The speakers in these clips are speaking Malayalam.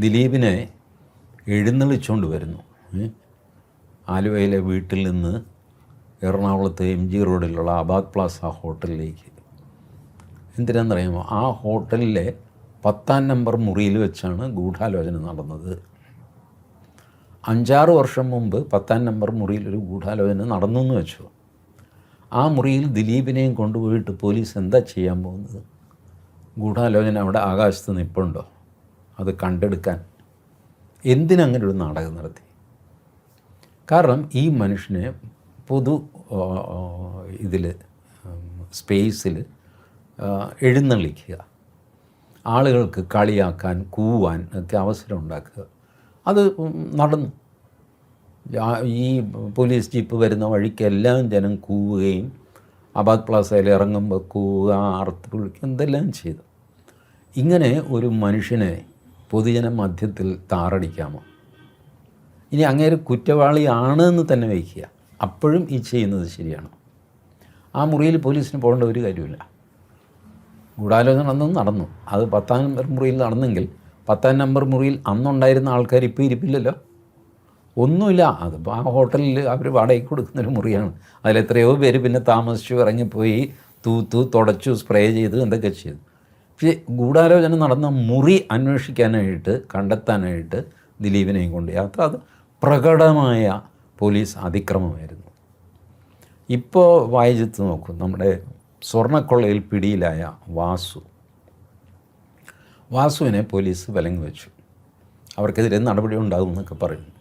ദിലീപിനെ എഴുന്നള്ളിച്ചുകൊണ്ട് വരുന്നു. ആലുവയിലെ വീട്ടിൽ നിന്ന് എറണാകുളത്ത് എം ജി റോഡിലുള്ള ആബാദ് പ്ലാസ ഹോട്ടലിലേക്ക്. എന്തിനാണെന്നറിയാമോ ആ ഹോട്ടലിലെ പത്താം നമ്പർ മുറിയിൽ വെച്ചാണ് ഗൂഢാലോചന നടന്നത്. അഞ്ചാറ് വർഷം മുമ്പ് പത്താം നമ്പർ മുറിയിൽ ഒരു ഗൂഢാലോചന നടന്നു എന്ന് വെച്ചു. ആ മുറിയിൽ ദിലീപിനെയും കൊണ്ടുപോയിട്ട് പോലീസ് എന്താ ചെയ്യാൻ പോകുന്നത്? ഗൂഢാലോചന അവിടെ ആകാശത്ത് നിൽപ്പുണ്ടോ അത് കണ്ടെടുക്കാൻ എന്തിനങ്ങനെ ഒരു നാടകം നടത്തി? കാരണം ഈ മനുഷ്യനെ പൊതു ഇതിൽ സ്പേസിൽ എഴുന്നള്ളിക്കുക. ആളുകൾക്ക് കളിയാക്കാൻ കൂവാൻ ഒക്കെ അവസരം ഉണ്ടാക്കുക. അത് നടന്നു. ഈ പോലീസ് ജീപ്പ് വരുന്ന വഴിക്കെല്ലാം ജനം കൂവുകയും അബാദ് പ്ലാസയിൽ ഇറങ്ങുമ്പോൾ കൂവുക ആർത്ത് പുളിക്കുക എന്തെല്ലാം ചെയ്തു. ഇങ്ങനെ ഒരു മനുഷ്യനെ പൊതുജന മധ്യത്തിൽ താറടിക്കാമോ? ഇനി അങ്ങേര് കുറ്റവാളിയാണ് എന്ന് തന്നെ വയ്ക്കുക അപ്പോഴും ഈ ചെയ്യുന്നത് ശരിയാണ്? ആ മുറിയിൽ പോലീസിന് പോകേണ്ട ഒരു കാര്യമില്ല ഗൂഢാലോചന നടന്നു നടന്നു. അത് പത്താം നമ്പർ മുറിയിൽ നടന്നെങ്കിൽ പത്താം നമ്പർ മുറിയിൽ അന്നുണ്ടായിരുന്ന ആൾക്കാർ ഇപ്പോൾ ഇരിപ്പില്ലല്ലോ. ഒന്നുമില്ല. അതിപ്പോൾ ആ ഹോട്ടലിൽ അവർ വാടകയ്ക്ക് കൊടുക്കുന്നൊരു മുറിയാണ്. അതിലെത്രയോ പേര് പിന്നെ താമസിച്ചു ഇറങ്ങിപ്പോയി തൂത്തു തുടച്ചു സ്പ്രേ ചെയ്തു എന്തൊക്കെ ചെയ്തു. പക്ഷേ ഗൂഢാലോചന നടന്ന മുറി അന്വേഷിക്കാനായിട്ട് കണ്ടെത്താനായിട്ട് ദിലീപിനെയും കൊണ്ട് യാത്ര അത് പ്രകടമായ പോലീസ് അതിക്രമമായിരുന്നു. ഇപ്പോൾ വായിച്ചെത്ത് നോക്കൂ നമ്മുടെ സ്വർണക്കൊള്ളയിൽ പിടിയിലായ വാസു. വാസുവിനെ പോലീസ് വിലങ്ങ് വെച്ചു. അവർക്കെതിരെ നടപടി ഉണ്ടാകും എന്നൊക്കെ പറയുന്നു.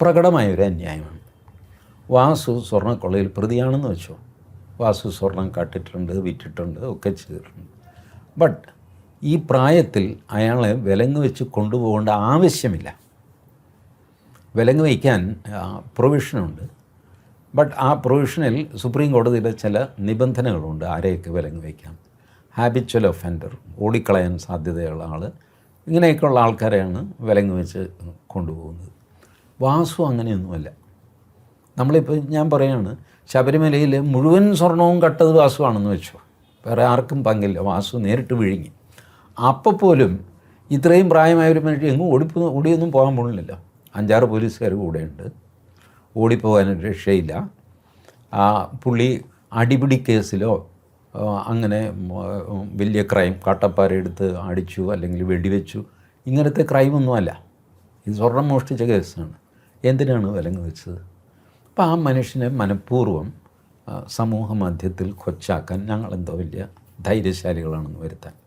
പ്രകടമായ ഒരു അന്യായമാണ്. വാസു സ്വർണക്കൊള്ളയിൽ പ്രതിയാണെന്ന് വെച്ചോ? വാസു സ്വർണം കാട്ടിട്ടുണ്ട് വിറ്റിട്ടുണ്ട് ഒക്കെ ചെയ്തിട്ടുണ്ട്. ബട്ട് ഈ പ്രായത്തിൽ അയാളെ വിലങ്ങ് വെച്ച് കൊണ്ടുപോകേണ്ട ആവശ്യമില്ല. വിലങ്ങ് വയ്ക്കാൻ പ്രൊവിഷനുണ്ട് ബട്ട് ആ പ്രൊവിഷനിൽ സുപ്രീം കോടതിയിലെ ചില നിബന്ധനകളുണ്ട് ആരെയൊക്കെ വിലങ്ങ് വയ്ക്കാം ഹാബിച്വൽ ഒഫൻഡർ ഓടിക്കളയാൻ സാധ്യതയുള്ള ആൾ ഇങ്ങനെയൊക്കെയുള്ള ആൾക്കാരെയാണ് വിലങ്ങ് വെച്ച് കൊണ്ടുപോകുന്നത്. വാസു അങ്ങനെയൊന്നുമല്ല. നമ്മളിപ്പോൾ ഞാൻ പറയാണ് ശബരിമലയിൽ മുഴുവൻ സ്വർണവും കട്ടത് വാസുവാണെന്ന് വെച്ചു. വേറെ ആർക്കും പങ്കില്ല. വാസു നേരിട്ട് വിഴുങ്ങി. അപ്പോൾ പോലും ഇത്രയും പ്രായമായ ഒരു മനുഷ്യൻ എങ്ങും ഓടിപ്പോ ഓടിയൊന്നും പോകാൻ പോകുന്നില്ല അഞ്ചാറ് പോലീസുകാർ കൂടെയുണ്ട്. ഓടിപ്പോകാൻ രക്ഷയില്ല. ആ പുള്ളി അടിപിടി കേസിലോ അങ്ങനെ വലിയ ക്രൈം കാട്ടപ്പാര എടുത്ത് അടിച്ചു അല്ലെങ്കിൽ വെടിവെച്ചു. ഇങ്ങനത്തെ ക്രൈമൊന്നുമല്ല. ഇത് സ്വർണം മോഷ്ടിച്ച കേസാണ്. എന്തിനാണ് വിലങ്ങ് വെച്ചത്? അപ്പോൾ ആ മനുഷ്യനെ മനഃപൂർവം സമൂഹ മധ്യത്തിൽ കൊച്ചാക്കാൻ ഞങ്ങളെന്തോ വലിയ ധൈര്യശാലികളാണെന്ന് വരുത്താൻ.